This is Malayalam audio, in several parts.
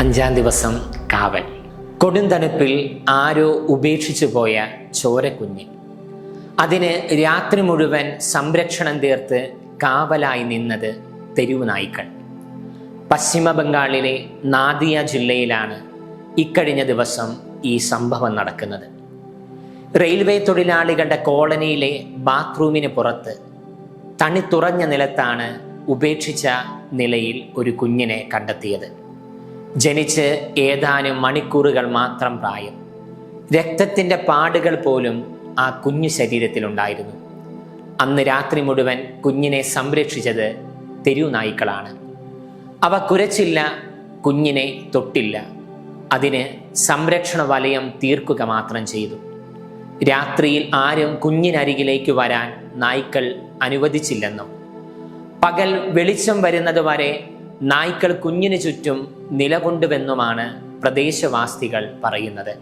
അഞ്ചാം ദിവസം കാവൽ. കൊടുന്തണുപ്പിൽ ആരോ ഉപേക്ഷിച്ചു പോയ ചോരക്കുഞ്ഞ്. അതിന് രാത്രി മുഴുവൻ സംരക്ഷണം തീർത്ത് കാവലായി നിന്നത് തെരുവ് നായ്ക്കൾ. പശ്ചിമ ബംഗാളിലെ നാദിയ ജില്ലയിലാണ് ഇക്കഴിഞ്ഞ ദിവസം ഈ സംഭവം നടക്കുന്നത്. റെയിൽവേ തൊഴിലാളികളുടെ കോളനിയിലെ ബാത്റൂമിന് പുറത്ത് തുറഞ്ഞ നിലത്താണ് ഉപേക്ഷിച്ച നിലയിൽ ഒരു കുഞ്ഞിനെ കണ്ടെത്തിയത്. ജനിച്ച് ഏതാനും മണിക്കൂറുകൾ മാത്രം പ്രായം. രക്തത്തിന്റെ പാടുകൾ പോലും ആ കുഞ്ഞു ശരീരത്തിലുണ്ടായിരുന്നു അന്ന് രാത്രി മുഴുവൻ കുഞ്ഞിനെ സംരക്ഷിച്ചത് തെരുവുനായ്ക്കളാണ് അവ കുരച്ചില്ല കുഞ്ഞിനെ തൊട്ടില്ല. അതിന് സംരക്ഷണ വലയം തീർക്കുക മാത്രം ചെയ്തു. രാത്രിയിൽ ആരും കുഞ്ഞിനരികിലേക്ക് വരാൻ നായ്ക്കൾ അനുവദിച്ചില്ലെന്നും. പകൽ വെളിച്ചം വരുന്നത് വരെ നായ്ക്കൾ കുഞ്ഞിനു ചുറ്റും നിലകൊണ്ടുവെന്നുമാണ് പ്രദേശവാസികൾ പറയുന്നത്.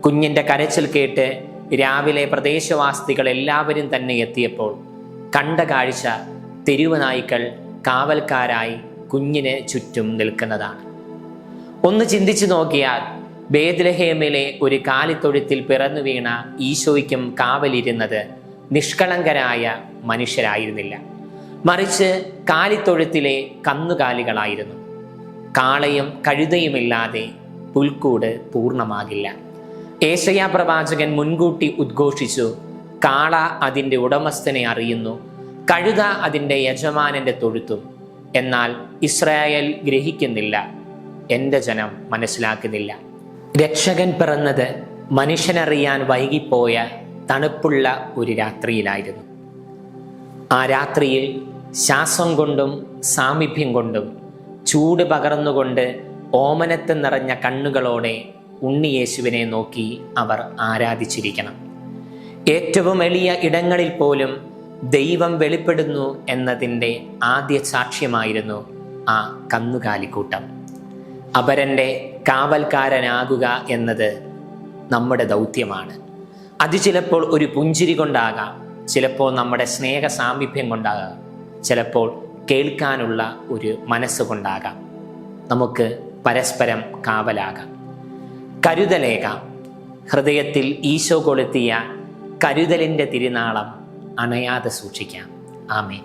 കുഞ്ഞിന്റെ കരച്ചിൽ കേട്ട് രാവിലെ പ്രദേശവാസികൾ എല്ലാവരും തന്നെ എത്തിയപ്പോൾ കണ്ട കാഴ്ച തെരുവ് നായ്ക്കൾ കാവൽക്കാരായി കുഞ്ഞിന് ചുറ്റും നിൽക്കുന്നതാണ്. ഒന്ന് ചിന്തിച്ചു നോക്കിയാൽ ബേദ്ലഹേമിലെ ഒരു കാലിത്തൊഴുത്തിൽ പിറന്നു വീണ ഈശോയ്ക്കും കാവലിരുന്നത് നിഷ്കളങ്കരായ മനുഷ്യരായിരുന്നില്ല. മറിച്ച് കാലിത്തൊഴുത്തിലെ കന്നുകാലികളായിരുന്നു. കാളയും കഴുതയുമില്ലാതെ പുൽക്കൂട് പൂർണമാകില്ല. ഏഷയാ പ്രവാചകൻ മുൻകൂട്ടി ഉദ്ഘോഷിച്ചു കാള അതിന്റെ ഉടമസ്ഥനെ അറിയുന്നു കഴുത അതിന്റെ യജമാനന്റെ തൊഴുത്തും. എന്നാൽ ഇസ്രായേൽ ഗ്രഹിക്കുന്നില്ല എന്റെ ജനം മനസ്സിലാക്കുന്നില്ല. രക്ഷകൻ പിറന്നത് മനുഷ്യനറിയാൻ വൈകിപ്പോയ തണുപ്പുള്ള ഒരു രാത്രിയിലായിരുന്നു. ആ രാത്രിയിൽ ശ്വാസം കൊണ്ടും സാമീപ്യം കൊണ്ടും ചൂട് പകർന്നുകൊണ്ട് ഓമനത്ത് നിറഞ്ഞ കണ്ണുകളോടെ ഉണ്ണിയേശുവിനെ നോക്കി അവർ ആരാധിച്ചിരിക്കണം. ഏറ്റവും എളിയ ഇടങ്ങളിൽ പോലും ദൈവം വെളിപ്പെടുന്നു എന്നതിന്റെ ആദ്യ സാക്ഷ്യമായിരുന്നു ആ കന്നുകാലിക്കൂട്ടം. അപരന്റെ കാവൽക്കാരനാകുക എന്നത് നമ്മുടെ ദൗത്യമാണ്. അത് ചിലപ്പോൾ ഒരു പുഞ്ചിരി കൊണ്ടാകാം ചിലപ്പോൾ നമ്മുടെ സ്നേഹ സാമീപ്യം കൊണ്ടാകാം. ചിലപ്പോൾ കേൾക്കാനുള്ള ഒരു മനസ്സുകൊണ്ടാകാം. നമുക്ക് പരസ്പരം കാവലാകാം. കരുതലേകാം. ഹൃദയത്തിൽ ഈശോ കൊളുത്തിയ കരുതലിന്റെ തിരുനാളം അണയാതെ സൂക്ഷിക്കാം. ആമേ